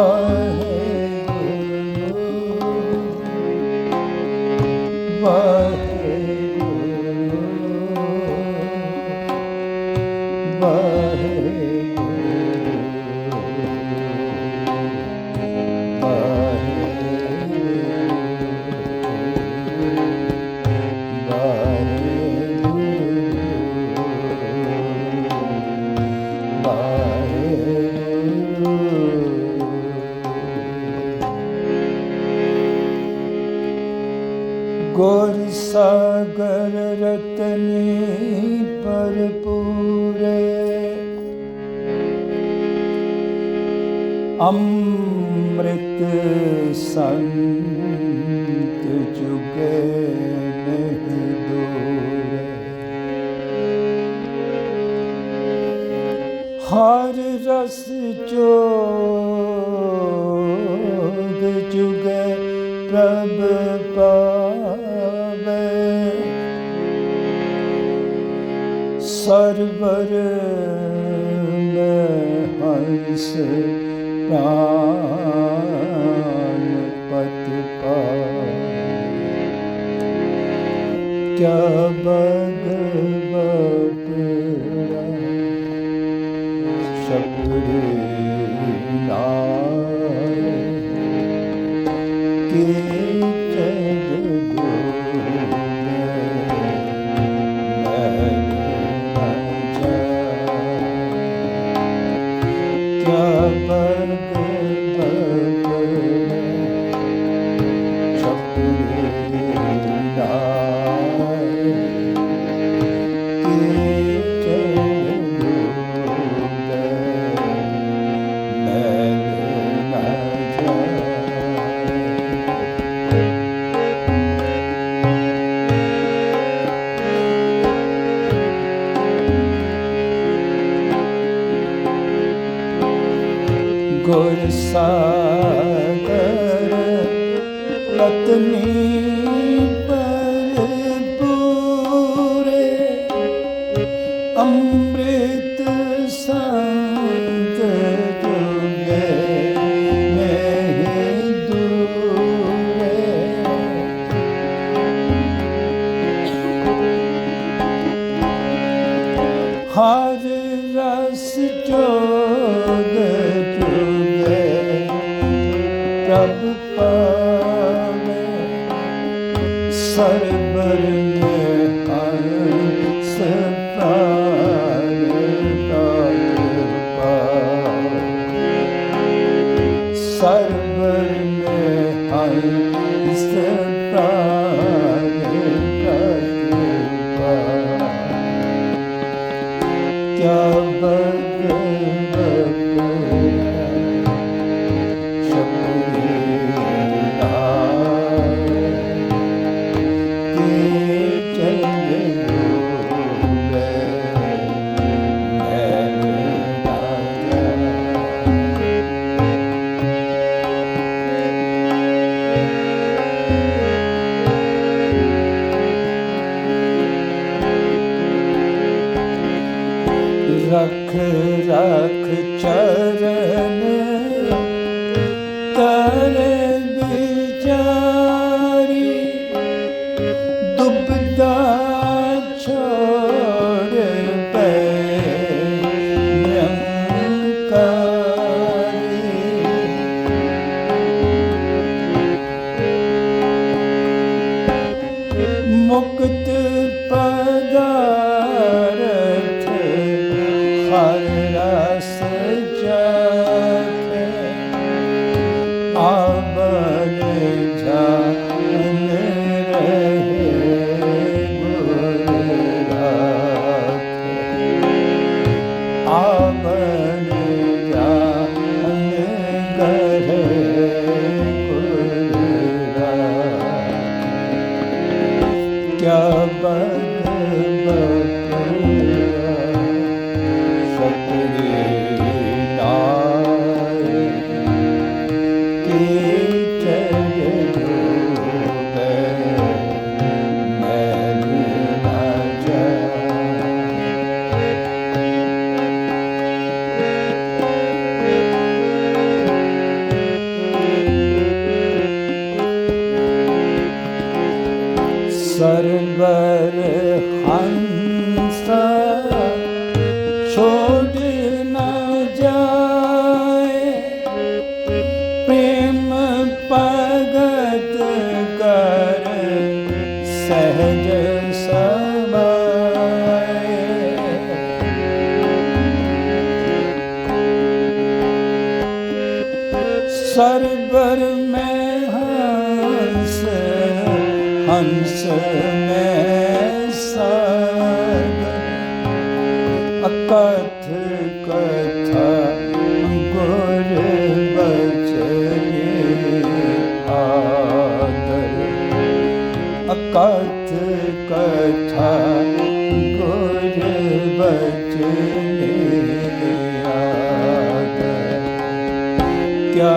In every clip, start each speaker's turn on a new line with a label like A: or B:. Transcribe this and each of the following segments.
A: Oh. ਅੰਮ੍ਰਿਤ ਸੰਤ ਜੁਗੇ ਨਹੀਂ ਦੋਰੇ। ਹਰ ਰਸ ਜੋਗ ਜੁਗੇ ਪ੍ਰਭ ਪਾਵੇ। ਸਰਵਰ ਮੈਂ ਹੰਸੇ ਪ੍ਰਾਨ ਪਤ ਪਾਇਆ ਕਿਆ ਬਗਲ ਆਪਗ the sun. sar beni Ay istemem ਹੰਸ ਮੈਂ ਸਾਗ ਅਕਥ ਕਥਾ ਗੁਰ ਬਚਨੇ ਆਦਰ ਅਕਥ ਕਥਾ ਗੁਰ ਬਚਨੇ ਆਦਰ ਕਿਆ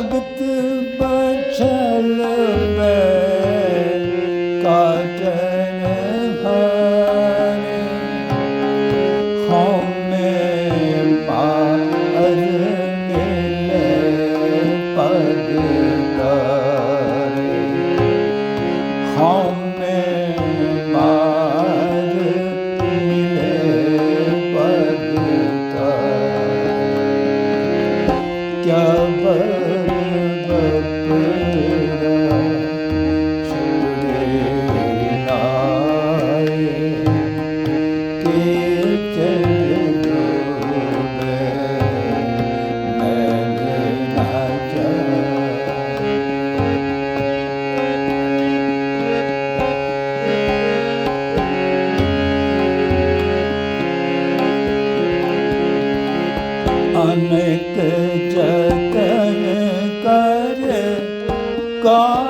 A: লাগবে ਜਤਨ ਕਰ ਕਾ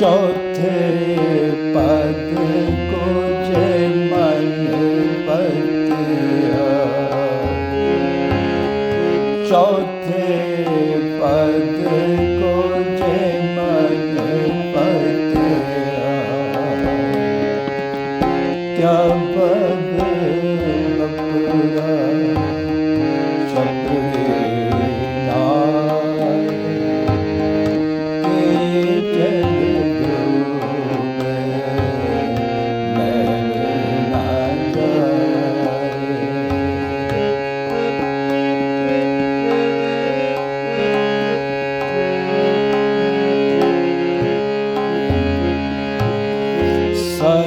A: ਚੌਥੇ ਪਦ ਕੁਝ ਮਨ ਪਤਿਆ ਚੌਥੇ ਪਦ ਕੁਝ ਮਨ ਪਤਿਆ ਪਦ